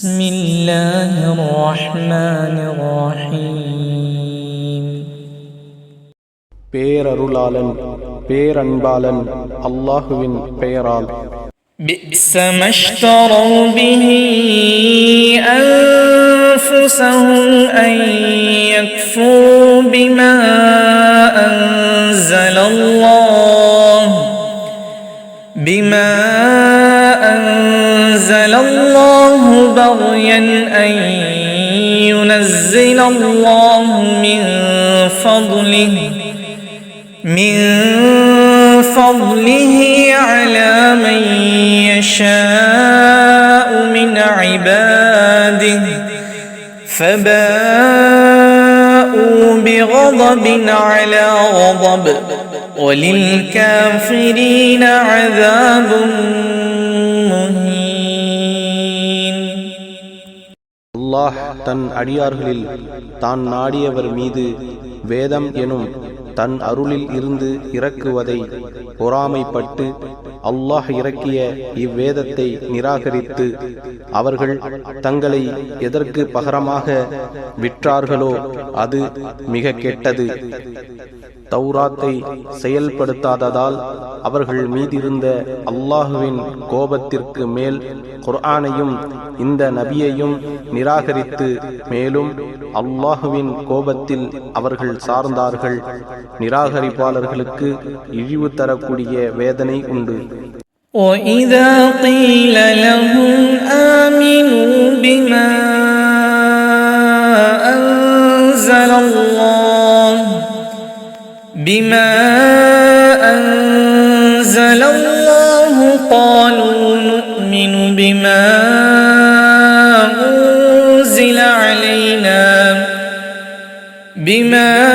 بسم الله الرحمن الرحيم பேரருளாளன் பேரன்பாளன் அல்லாஹுவின் பெயரால் بئس ما اشتروا به أنفسهم أن يكفروا بما أنزل الله بما أنزل الله بغيا أن ينزل الله من فضله من فضله على من يشاء من عباده فباءوا بغضب على غضب وللكافرين عذاب அல்லாஹ் தன் அடியார்களில் தான் நாடியவர் மீது வேதம் எனும் தன் அருளில் இருந்து இறக்குவதை பொறாமைப்பட்டு அல்லாஹ் இறக்கிய இவ்வேதத்தை நிராகரித்து அவர்கள் தங்களை எதற்கு பகரமாக விற்றார்களோ அது மிக கெட்டது. தௌராத்தை செயல்படுத்தாததால் அவர்கள் மீதிருந்த அல்லாஹுவின் கோபத்திற்கு மேல் குர்ஆனையும் இந்த நபியையும் நிராகரித்து மேலும் அல்லாஹுவின் கோபத்தில் அவர்கள் சார்ந்தார்கள். நிராகரிப்பாளர்களுக்கு இழிவு தரக்கூடிய வேதனை உண்டு وإذا قيل لهم آمنوا بما أنزل الله بما أنزل الله قالوا نؤمن بما أنزل علينا بما أنزل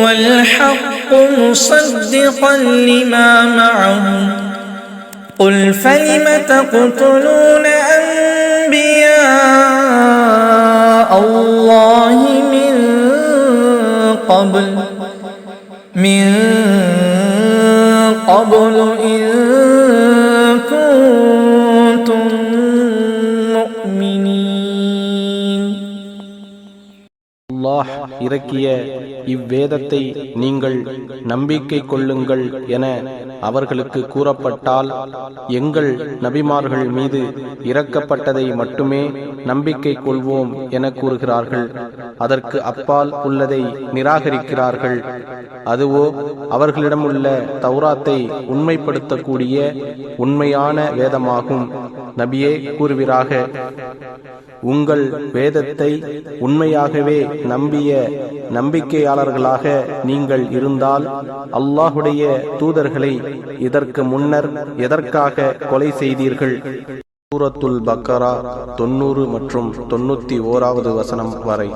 وهو الحق مصدقا لما معهم. قل فلم تقتلون أنبياء الله من قبل؟ من قبل إن அல்லாஹ் இறக்கிய இவ்வேதத்தை நீங்கள் நம்பிக்கை கொள்ளுங்கள் என அவர்களுக்கு கூறப்பட்டால் எங்கள் நபிமார்கள் மீது இறக்கப்பட்டதை மட்டுமே நம்பிக்கை கொள்வோம் என கூறுகிறார்கள். அதற்கு அப்பால் உள்ளதை நிராகரிக்கிறார்கள். அதுவோ அவர்களிடமுள்ள தௌராத்தை உண்மைப்படுத்தக்கூடிய உண்மையான வேதமாகும். நபியே கூறுவீராக. உங்கள் வேதத்தை உண்மையாகவே நம்பிய நம்பிக்கையாளர்களாக நீங்கள் இருந்தால் அல்லாஹுடைய தூதர்களை இதற்கு முன்னர் எதற்காக கொலை செய்தீர்கள்? சூரத்துல் பக்கரா தொன்னூறு மற்றும் தொண்ணூத்தி ஓராவது வசனம் வரை.